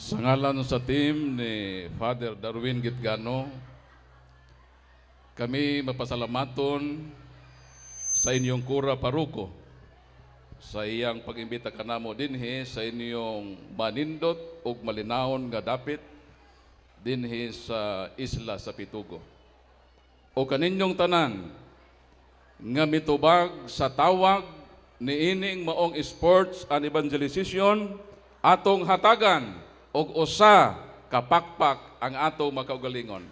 Sa ngalan sa team ni Father Darwin Gitgano, kami mapasalamaton sa inyong kura paruko sa iyang pag-imbita kanamo dinhi sa inyong manindot ug malinawon nga dapit dinhi sa isla sa Pitugo. O kaninyong tanan nga mitubag sa tawag ni ining maong sports and evangelization atong hatagan og usa kapakpak ang atong makaugalingon.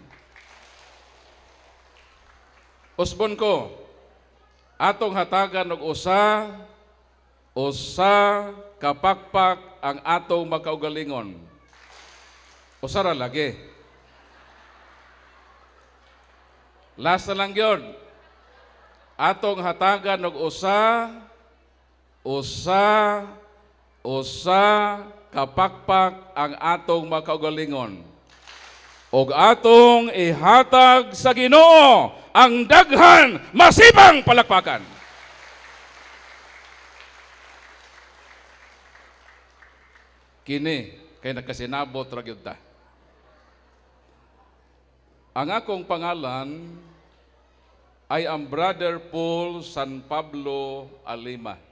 Usbon ko, atong hatagan og usa usa kapakpak ang atong makaugalingon. Usa ra lagi. Last na lang yun. Atong hatagan og usa usa usa kapakpak ang atong makaugalingon. Og atong ihatag sa Ginoo ang daghan masibang palakpakan. Kini kay nagkasinabot ra gyud ta. Ang akong pangalan ay ang Brother Paul San Pablo Alima.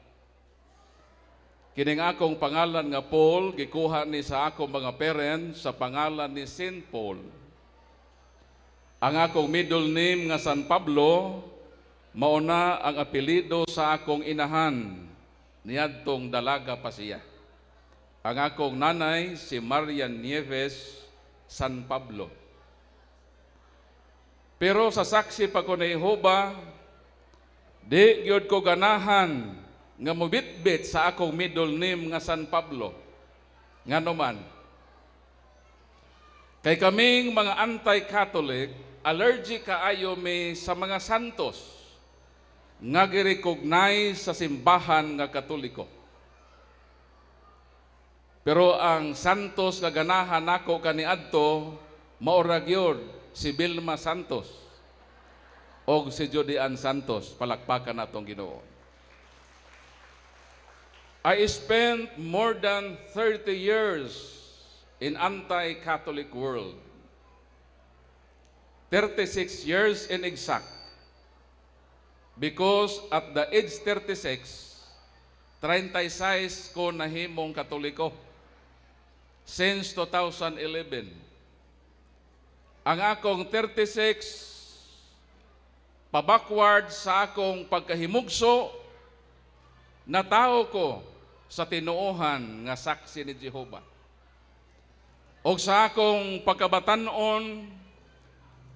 Kining akong pangalan nga Paul, gikuha ni sa akong mga parents sa pangalan ni Saint Paul. Ang akong middle name nga San Pablo, mauna ang apelido sa akong inahan, niadtong dalaga pa siya. Ang akong nanay, si Marian Nieves San Pablo. Pero sa saksi pa ko na Jehova, di gyud ko ganahan nga mubitbit sa akong middle name nga San Pablo. Nga naman, kay kaming mga anti-Catholic, allergic kaayo mi sa mga santos nga girecognize sa simbahan nga Katoliko. Pero ang santos nga ganahan nako kaniadto maura gyud si Vilma Santos o si Jodian Santos palakpakan natong Ginoo. I spent more than 30 years in anti-Catholic world. 36 years in exact. Because at the age 36, 36 ko nahimong katoliko since 2011. Ang akong 36 pabackward sa akong pagkahimugso na tao ko sa tinuohan nga saksi ni Jehova. O sa akong pagkabatanon,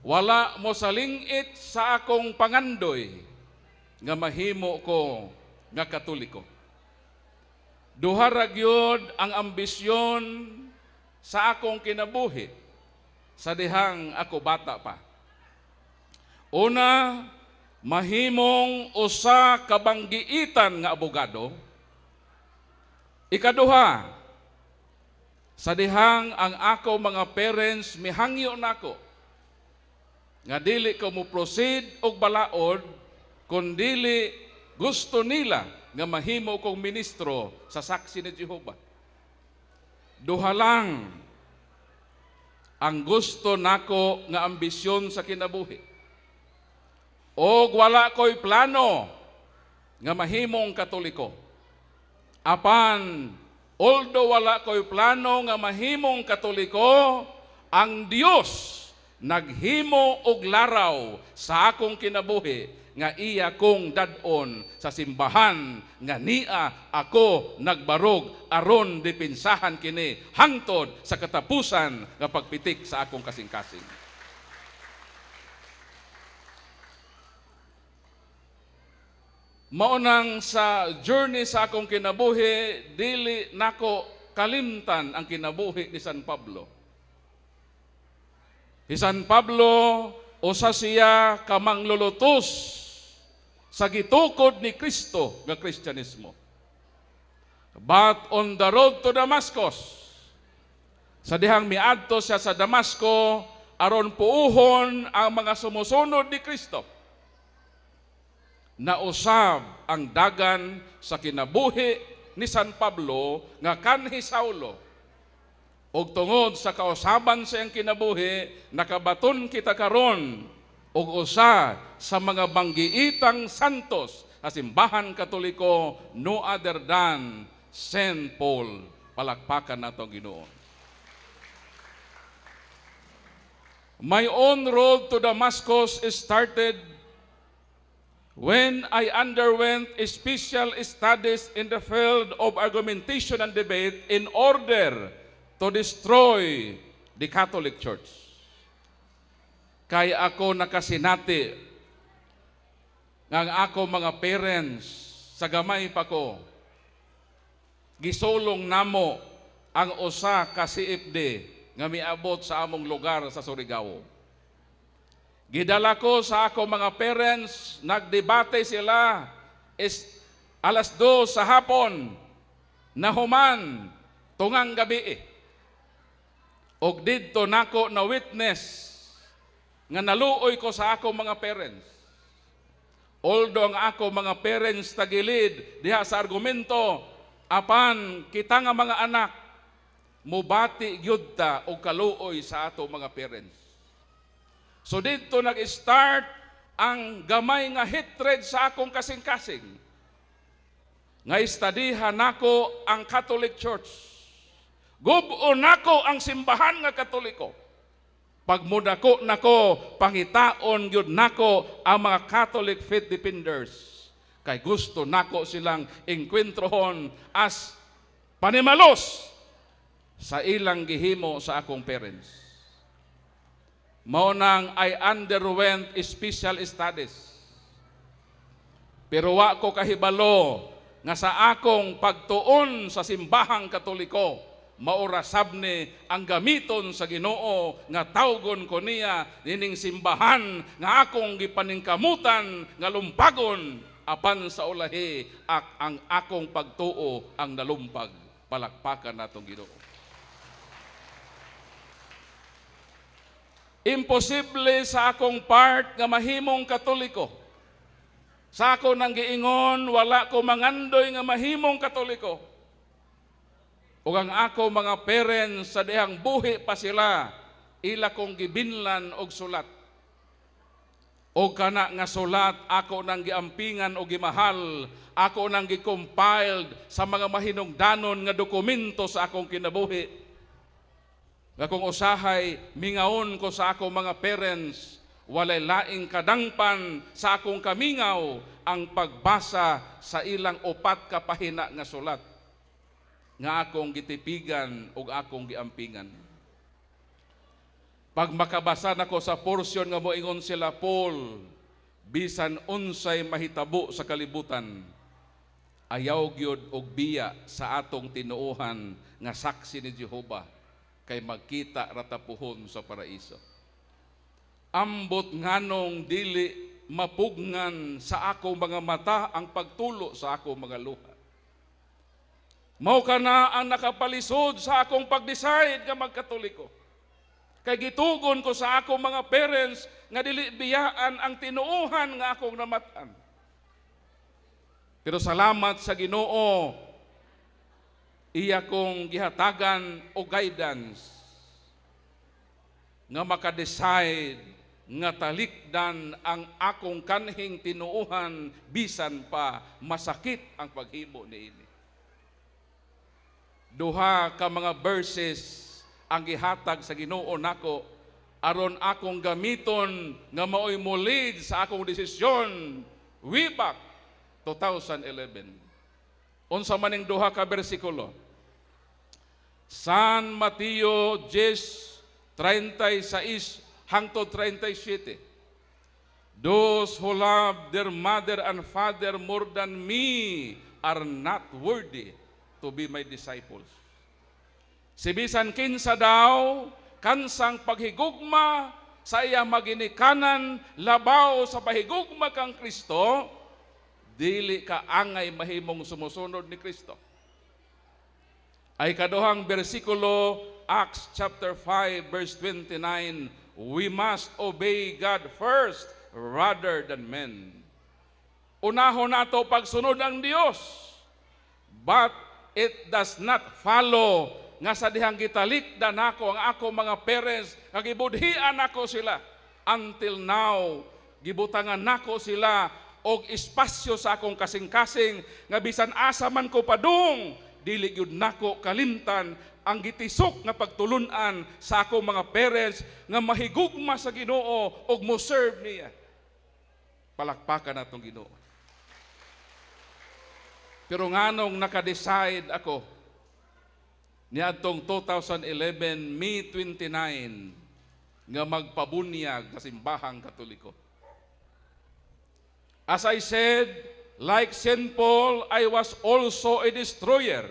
wala mo salingit sa akong pangandoy nga mahimo ko nga katoliko. Duha ra ang ambisyon sa akong kinabuhi sa dihang ako bata pa. Una, mahimong usa ka banggiitan nga abogado. Ikaduha, sa dihang ang ako mga parents mihangyo nako nga dili ko mo proceed og balaod kun dili gusto nila nga mahimo kong ministro sa saksi ni Jehova. Duha lang ang gusto nako nga ambisyon sa kinabuhi. O wala ko'y plano nga mahimong katoliko. Apan, although wala ko'y plano nga mahimong katoliko, ang Dios naghimo og laraw sa akong kinabuhi nga iya kong dadon sa simbahan nga niya ako nagbarog aron dipinsahan kini hangtod sa katapusan nga pagpitik sa akong kasing-kasing. Maunang sa journey sa akong kinabuhi, dili nako kalimtan ang kinabuhi ni San Pablo. Si San Pablo, usa siya kamang lulutos sa gitukod ni Kristo nga Kristyanismo. But on the road to Damascus, sa dihang miadto siya sa Damasco, aron puuhon ang mga sumusunod ni Kristo. Nausab ang dagan sa kinabuhi ni San Pablo nga kanhi Saulo Og tungod sa kausaban sa iyang kinabuhi, nakabaton kita karon og usa sa mga banggiitang santos sa simbahan katoliko no other than St. Paul. Palakpakan nato Ginoo. My own road to Damascus started when I underwent special studies in the field of argumentation and debate in order to destroy the Catholic Church. Kaya ako nakasinati ng ako mga parents sa gamay pa ko. Gisulong namo ang usa ka CFD nga miabot sa among lugar sa Surigao. Gidala ko sa ako mga parents, nagdebate sila is alas 2 sa hapon na human tungang gabi. Og didto nako na witness nga naluoy ko sa ako mga parents. Although ang ako mga parents tagilid diha sa argumento apan kita nga mga anak mubati gyud ta og kaluoy sa ato mga parents. So dito nag-start ang gamay nga hatred sa akong kasing-kasing. Nga istadihan nako ang Catholic Church. Gubo nako ang simbahan nga Katoliko. Pagmudako nako, pangitaon gyud nako ang mga Catholic faith defenders. Kay gusto nako silang engkwentrohon as panimalos sa ilang gihimo sa akong parents. Mao nang I underwent special studies. Pero wa ko kahibalo nga sa akong pagtuon sa simbahang katoliko, maura sabne ang gamiton sa Ginoo nga tawgon ko niya nining simbahan nga akong gipaningkamutan nga lumpagon apan sa ulahi ak ang akong pagtuo ang nalumpag palakpakan natong Ginoo Imposible sa akong part nga mahimong katoliko. Sa ako nang giingon, wala ko mangandoy nga mahimong katoliko. Ug ang ako mga parents sa dihang buhi pa sila, ila kong gibinlan og sulat. O kana nga sulat ako nang giampingan o gimahal, ako nang gicompiled sa mga mahinungdanon nga dokumento sa akong kinabuhi nga kung usahay mingaon ko sa akong mga parents, walay laing kadangpan sa akong kamingaw ang pagbasa sa ilang upat ka pahina nga sulat nga akong gitipigan ug akong giampingan. Pag makabasa nako sa porsyon nga moingon sila Paul, bisan unsay mahitabo sa kalibutan, ayaw gyud og biya sa atong tinuohan nga saksi ni Jehova kay magkita ratapuhon sa paraiso. Ambot nganong dili mapugngan sa akong mga mata ang pagtulo sa akong mga luha. Mao ka na ang nakapalisod sa akong pag-decide nga magkatoliko. Kay gitugon ko sa akong mga parents nga dili biyaan ang tinuuhan nga akong namatan. Pero salamat sa Ginoo iya kong gihatagan o guidance nga maka-decide nga talikdan ang akong kanhing tinuuhan bisan pa masakit ang paghimo niini. Duha ka mga verses ang gihatag sa Ginoo nako aron akong gamiton nga maoy mulid sa akong desisyon way back 2011. Unsa maning duha ka bersikulo? San Mateo 10, 36 hangtod 37. Those who love their mother and father more than me are not worthy to be my disciples. Si bisan kinsa daw, kansang paghigugma sa iya maginikanan, labaw sa pahigugma kang Kristo, dili ka angay mahimong sumusunod ni Kristo. Ay kaduhang bersikulo Acts chapter 5 verse 29 we must obey God first rather than men. Unahon nato pagsunod ang Dios but it does not follow nga sa dihang gitalikdan nako ang ako mga parents nga gibudhian nako sila. Until now gibutangan nako sila og espasyo sa akong kasing-kasing nga bisan asa man ko padung dili gyud nako kalimtan ang gitisok nga pagtulunan sa akong mga parents nga mahigugma sa Ginoo og mo serve niya. Palakpakan natong Ginoo. Pero nganong naka-decide ako niadtong 2011 May 29 nga magpabunyag sa simbahang katoliko As I said, like St. Paul, I was also a destroyer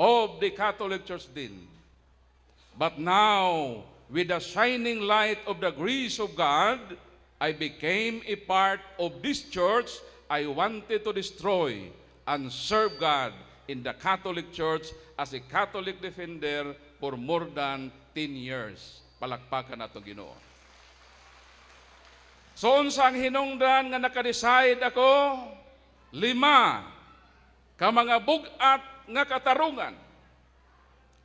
of the Catholic Church then. But now, with the shining light of the grace of God, I became a part of this church I wanted to destroy and serve God in the Catholic Church as a Catholic defender for more than 10 years. Palakpakan nato Ginoo. So unsa ang hinungdan nga naka-decide ako? Lima ka mga bugat nga katarungan.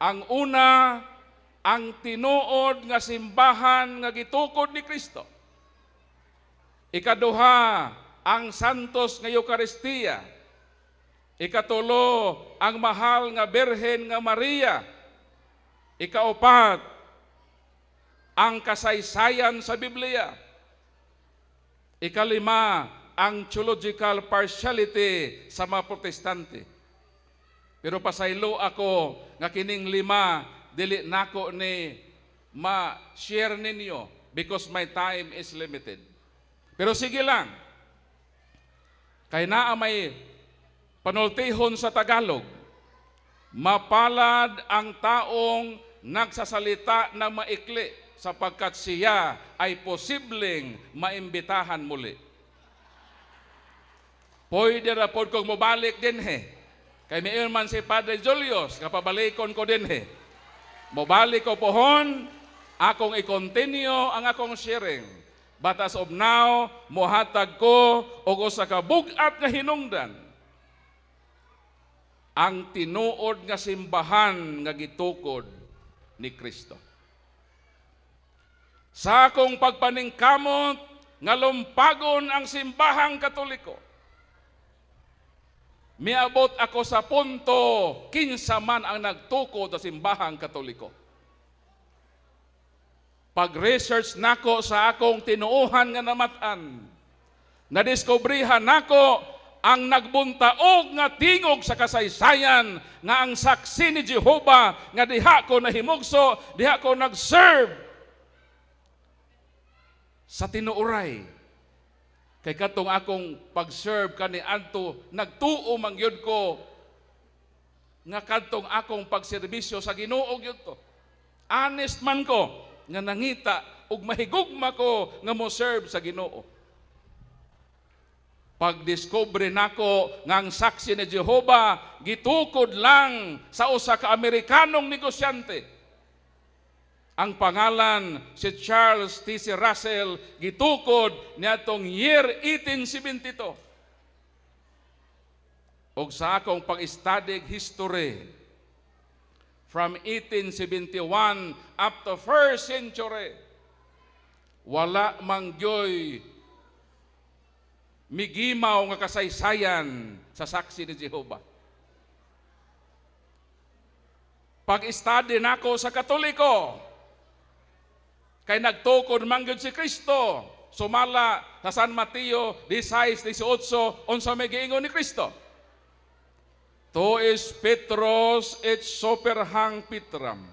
Ang una, ang tinuod nga simbahan nga gitukod ni Kristo. Ikaduha, ang santos nga Eucharistia. Ikatulo, ang mahal nga Birhen nga Maria. Ikaupat, ang kasaysayan sa Biblia. Ikalima, ang theological partiality sa mga protestante. Pero pasaylo ako nga kining lima dili nako ni ma-share ninyo because my time is limited. Pero sige lang. Kay naa may panultihon sa Tagalog. Mapalad ang taong nagsasalita na maikli sapagkat siya ay posibleng maimbitahan muli. Pwede na po kong mabalik din he. Kay may man si Padre Julius, kapabalikon ko din he. Mabalik ko pohon, akong i-continue ang akong sharing. But of now, muhatag ko og usa ka bugat nga hinungdan. Ang tinuod nga simbahan nga gitukod ni Kristo. Sa akong pagpaningkamot nga lumpagon ang simbahang katoliko. Miabot ako sa punto kinsa man ang nagtukod sa simbahang katoliko. Pag-research nako sa akong tinuuhan nga namatan, nadiskubrihan nako ang nagbuntaog nga tingog sa kasaysayan nga ang saksi ni Jehova nga diha ko nahimugso, diha ko nag-serve sa tinuuray. Kay katong akong pag-serve kani adto nagtuo man gyud ko nga kadtong akong pagserbisyo sa Ginoo gyud to. Honest man ko nga nangita ug mahigugma ko nga mo serve sa Ginoo. Pagdiskubre nako nga ang saksi ni Jehova gitukod lang sa usa ka Amerikanong negosyante ang pangalan si Charles T.C. Russell gitukod niadtong year 1872. Og sa akong pag-study history from 1871 up to first century wala mangyoy migimaw nga kasaysayan sa saksi ni Jehova. Pag-study nako sa Katoliko, kay nagtukod man gyud si Kristo. Sumala sa San Mateo 16:18 unsa may giingon ni Kristo? To is Petros et superhang Petram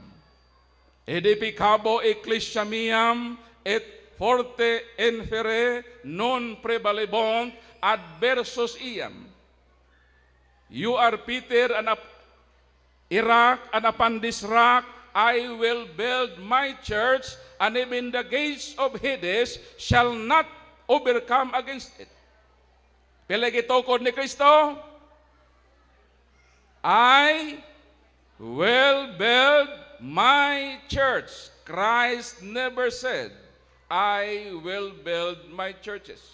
edificabo ecclesiamiam et forte infere non prevalebont adversus iam. You are Peter up Iraq and upon this rock I will build my church and even the gates of Hades shall not overcome against it. Piligitokod ni Kristo, I will build my church. Christ never said, I will build my churches.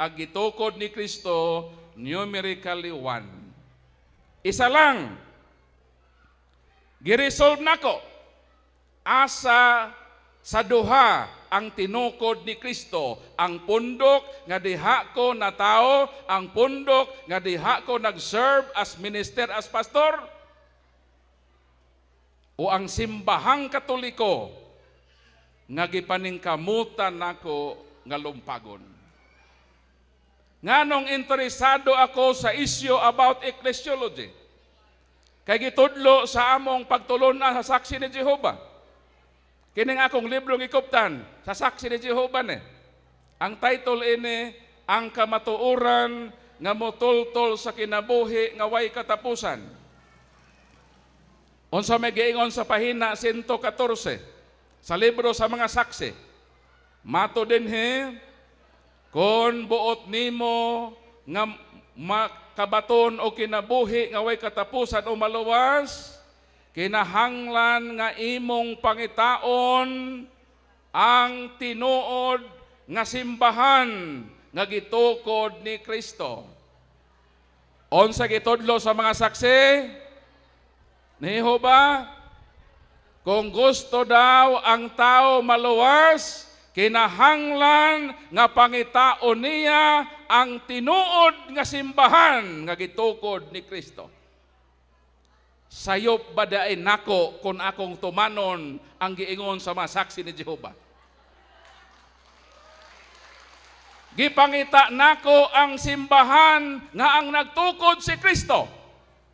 Ang gitukod ni Kristo, numerically one. Isa lang, Giresolve nako. Asa sa duha ang tinukod ni Kristo. Ang pundok nga diha ko na tao ang pundok nga diha ko nag-serve as minister as pastor. O ang simbahang katoliko nga gipaningkamutan nako nga lumpagon. Nganong interesado ako sa issue about ecclesiology kay gitudlo sa among pagtulunan sa saksi ni Jehova kining akong librong ikuptan sa saksi ni Jehova ni ang title ini ang kamatuoran nga motultol sa kinabuhi nga way katapusan. Unsa may giingon sa pahina 114 sa libro sa mga saksi. Mato din he, kon buot nimo nga makabaton o kinabuhi nga way katapusan o maluwas, kinahanglan nga imong pangitaon ang tinuod nga simbahan nga gitukod ni Kristo. Unsa gitudlo sa mga saksi? Ni Jehova, kung gusto daw ang tao maluwas, kinahanglan nga pangitaon niya ang tinuod nga simbahan nga gitukod ni Kristo. Sayop ba daay nako kung akong tumanon ang giingon sa mga saksi ni Jehova? Gipangita nako ang simbahan nga ang nagtukod si Kristo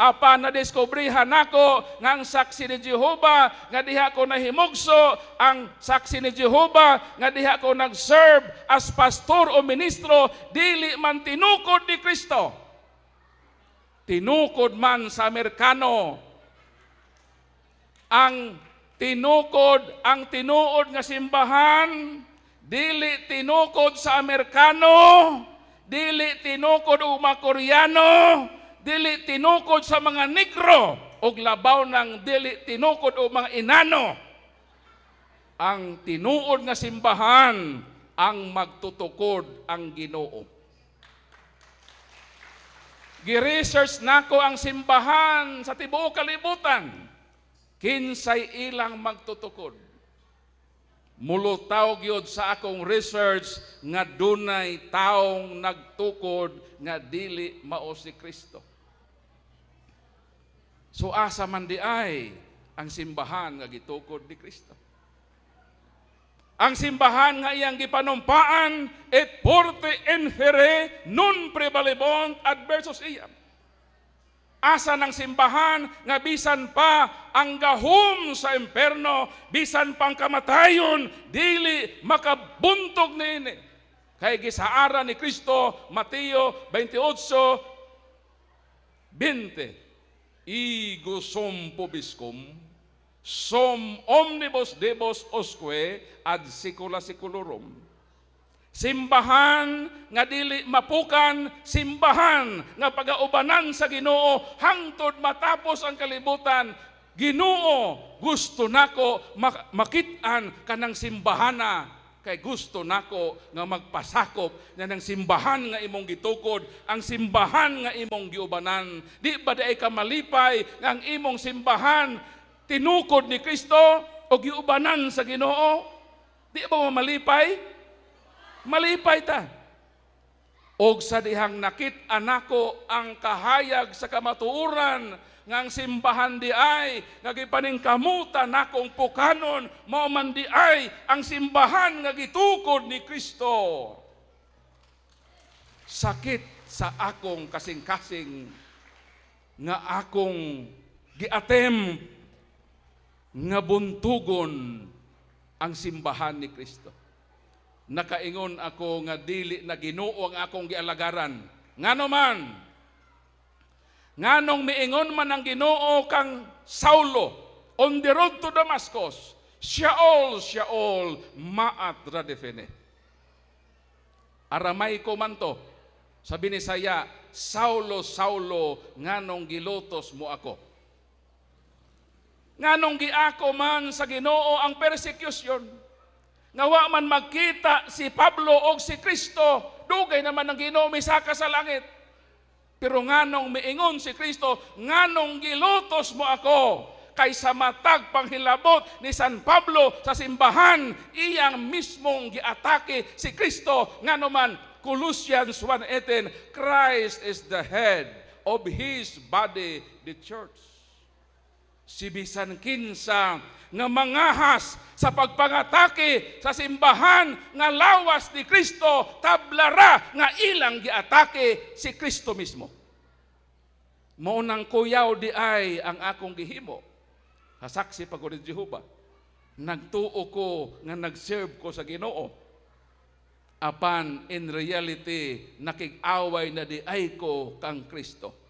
apa na diskubrihan nako nga ang saksi ni Jehova nga diha ko nahimugso ang saksi ni Jehova nga diha ko nag-serve as pastor o ministro dili man tinukod ni Kristo. Tinukod man sa Amerikano. Ang tinukod ang tinuod nga simbahan dili tinukod sa Amerikano dili tinukod og mga Koreano dili tinukod sa mga negro og labaw ng dili tinukod o mga inano. Ang tinuod nga simbahan ang magtutukod ang Ginoo. Gi-research nako ang simbahan sa tibuok kalibutan. Kinsay ilang magtutukod? Mulutaw gyud sa akong research nga dunay taong nagtukod nga dili mao si Kristo So asa man di ay ang simbahan nga gitukod ni Kristo. Ang simbahan nga iyang gipanumpaan et porte infere non prevalebont adversus iam. Asa ng simbahan nga bisan pa ang gahom sa imperno, bisan pang kamatayon, dili makabuntog niini. Kay gisaara ni Kristo, Mateo 28, 20 ego sum pobiscum, sum omnibus debos osque ad secula seculorum. Simbahan nga dili mapukan, simbahan nga pagaubanan sa Ginoo hangtod matapos ang kalibutan. Ginoo, gusto nako mak- makitaan kanang simbahana kay gusto nako nga magpasakop na ng simbahan nga imong gitukod, ang simbahan nga imong giubanan. Di ba daay ka malipay nga ang imong simbahan tinukod ni Kristo o giubanan sa Ginoo? Di ba malipay? Malipay ta. Og sa dihang nakit anako ang kahayag sa kamatuuran nga ang simbahan di ay nga gipaningkamutan nakong pukanon mao man di ay ang simbahan nga gitukod ni Kristo. Sakit sa akong kasing-kasing nga akong giatem nga buntugon ang simbahan ni Kristo. Nakaingon ako nga dili na Ginoo ang akong gialagaran. Ngano man, nganong miingon man ang Ginoo kang Saulo on the road to Damascus, Shaol, Shaol, maat radefene. Aramay ko man to. Sabi ni Saya, Saulo, Saulo, nganong gilutos mo ako. Nganong giako man sa Ginoo ang persecution. Nga wa man magkita si Pablo o si Kristo, dugay naman ang Ginoo misaka sa langit. Pero nganong miingon si Kristo, nganong gilutos mo ako, kaysa matag panghilabot ni San Pablo sa simbahan iyang mismong giatake si Kristo nganuman Colossians 1:18 Christ is the head of his body the church si bisan kinsa nga mangahas sa pagpangatake sa simbahan nga lawas ni Kristo tablara nga ilang giatake si Kristo mismo Maunang kuyaw di ay ang akong gihimo. Hasaksi pa ko ni Jehova. Nagtuo ko nga nag-serve ko sa Ginoo. Apan in reality nakig-away na di ay ko kang Kristo.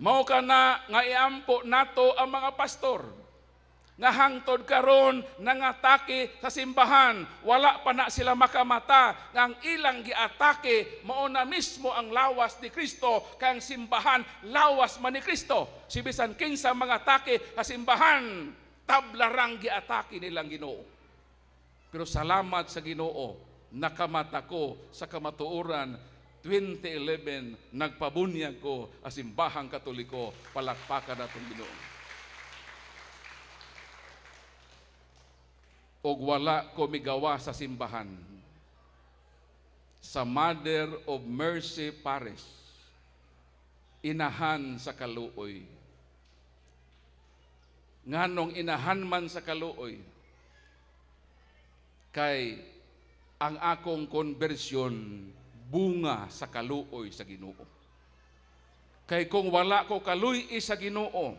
Mao ka na nga iampo nato ang mga pastor. Nga hangtod karon nangatake sa simbahan wala pa na sila makamata. Nga ang ilang giatake mao na mismo ang lawas ni Kristo kang simbahan lawas man ni Kristo. Si bisan kinsa mga atake sa simbahan tablarang giatake nilang Ginoo. Pero salamat sa Ginoo nakamata ko sa kamatuoran 2011 nagpabunyag ko sa simbahang katoliko. Palakpakan natong Ginoo o wala ko migawa sa simbahan. Sa Mother of Mercy Parish inahan sa kaluoy. Nganong inahan man sa kaluoy kay ang akong konbersyon bunga sa kaluoy sa Ginoo kay kung wala ko kaluy sa Ginoo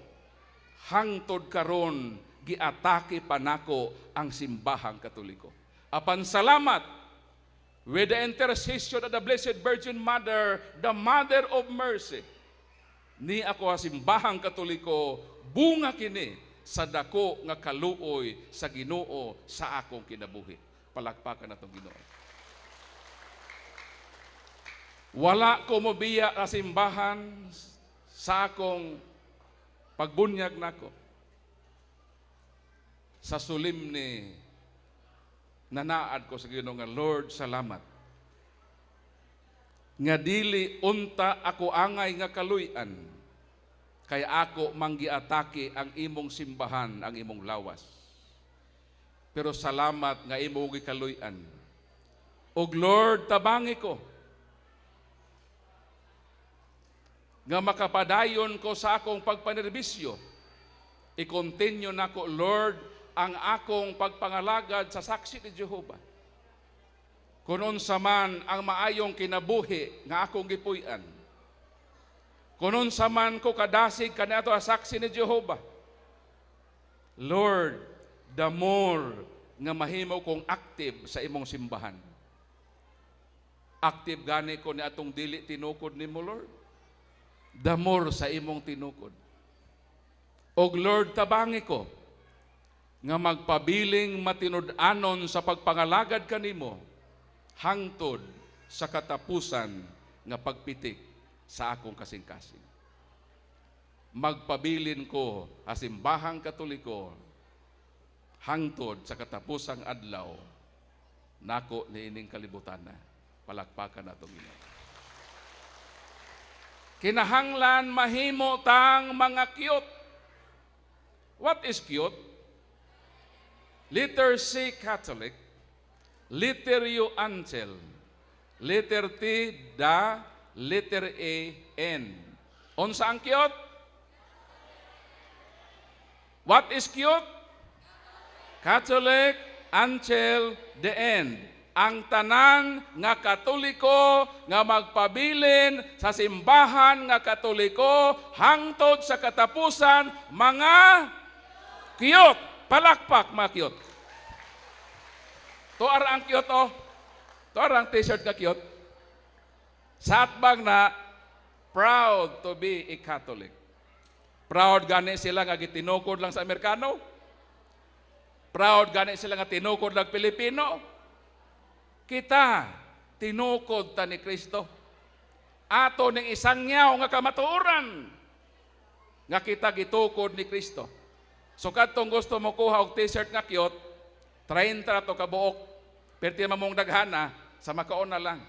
hangtod karon giatake pa nako ang simbahang katoliko. Apan salamat with the intercession of the Blessed Virgin Mother, the Mother of Mercy, ni ako ang simbahang katoliko, bunga kini sa dako nga kaluoy sa Ginoo sa akong kinabuhi. Palakpakan na itong Ginoo. Wala ko mobiya sa simbahan sa akong pagbunyag nako. Sa solemne nanaad ko sa Ginoo nga Lord salamat. Nga dili unta ako angay nga kaluy-an kay ako manggiatake ang imong simbahan ang imong lawas. Pero salamat nga imo gikaluy-an. Og Lord tabangi ko nga makapadayon ko sa akong pagpanerbisyo i-continue nako Lord ang akong pagpangalagad sa saksi ni Jehova. Kunon sa man ang maayong kinabuhi nga akong gipuy-an. Kunon sa man ko kadasig kaniadto ang saksi ni Jehova. Lord, the more nga mahimo kong active sa imong simbahan. Active gani ko ni atong dili tinukod nimo Lord. More sa imong tinukod. Og Lord, tabangi ko nga magpabiling matinud-anon sa pagpangalagad kanimo hangtod sa katapusan nga pagpitik sa akong kasing-kasing. Magpabilin ko asimbahang katoliko hangtod sa katapusang adlaw nako niining kalibutan na palakpakan nato Ginoo. Kinahanglan mahimo tang mga cute. What is cute? Letter C, Catholic. Letter U, Angel. Letter T, Da. Letter A, N. Unsa ang cute? What is cute? Catholic, Angel, the end. Ang tanan nga katoliko nga magpabilin sa simbahan nga katoliko hangtod sa katapusan mga cute. Palakpak, mga cute. Tuar ang cute, oh. Tuar ang t-shirt ka cute. Sa atbang na, proud to be a Catholic. Proud gani sila nga gitinukod lang sa Amerikano. Proud gani sila nga tinukod lang Pilipino. Kita, tinukod ta ni Kristo. Ato ning isang yaw nga kamatuoran nga kita gitukod ni Kristo. So katong gusto mo kuha og t-shirt nga cute, 30 to kabuok. Perti mamong daghana sa makaon na lang.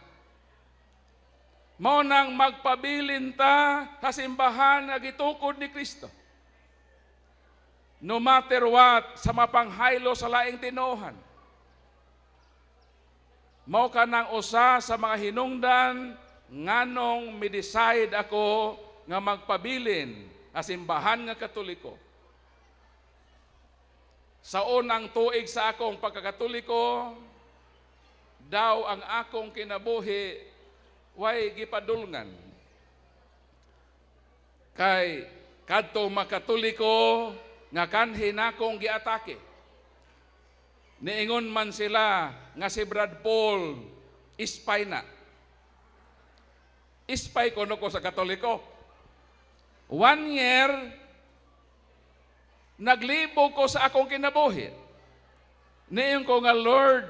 Mao nang magpabilin ta sa simbahan nga gitukod ni Kristo. no matter what, sa mapanghaylo sa laing tinuhan. Mao ka nang usa sa mga hinungdan nganong mi-decide ako nga magpabilin as simbahan nga katoliko. Sa unang tuig sa akong pagkakatoliko, daw ang akong kinabuhi way gipadulngan. Kay kadto makatoliko nga kanhi nakong giatake. Niingon man sila nga si Brad Paul ispay na. Ispay ko no ko sa katoliko. One year, naglibog ko sa akong kinabuhi. Niyon ko nga, Lord,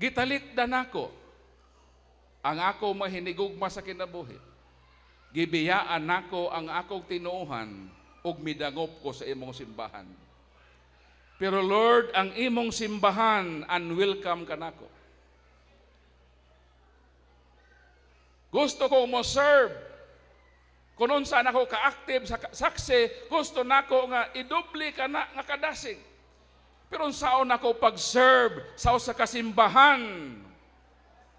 gitalikdan ako ang ako mahinigugma sa kinabuhi. Gibiyaan nako ang akong tinuuhan ug midangop ko sa imong simbahan. Pero Lord, ang imong simbahan unwelcome kanako. Gusto ko mo serve. Kung unsa nako ka-active sa ka- saksi, gusto nako nga idubli ka na nga kadasig. Pero unsaon nako pag-serve sa usa ka simbahan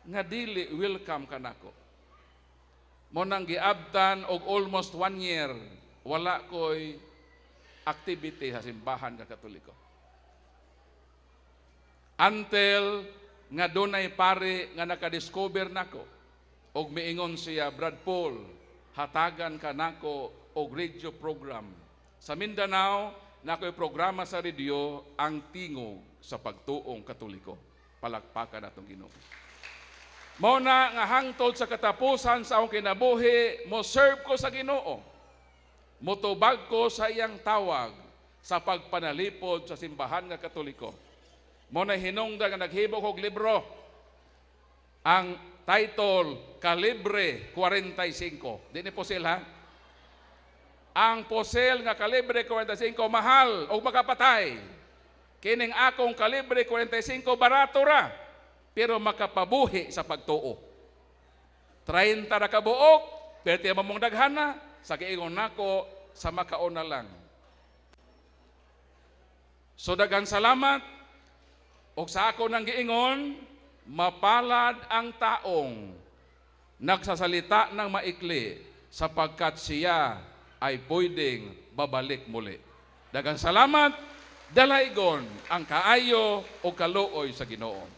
nga dili welcome kanako. Mo nang giabtan og almost one year, wala ko'y activity sa simbahan nga katoliko. Until nga dunay pare nga nakadiscover nako og miingon siya Brad Paul hatagan ka nako og radio program. Sa Mindanao nako'y programa sa radio ang tingog sa pagtuong katoliko. Palakpakan natong Ginoo. Mao na nga hangtod sa katapusan sa akong kinabuhi mo serve ko sa Ginoo. Motubag ko sa iyang tawag sa pagpanalipod sa simbahan nga katoliko mo na hinungdan nga naghibok og libro ang title Kalibre 45. Di ni Posel ha? Ang Posel nga Kalibre 45 mahal o makapatay. Kining akong Kalibre 45 barato ra pero makapabuhi sa pagtuo. 30 ra ka buok, pero tiya mamong daghana sa giingon nako sa makaon na lang. So dagang salamat o sa ako nang giingon, mapalad ang taong nagsasalita ng maikli sapagkat siya ay pwedeng babalik muli. Dagang salamat, dalaygon ang kaayo o kaluoy sa Ginoo.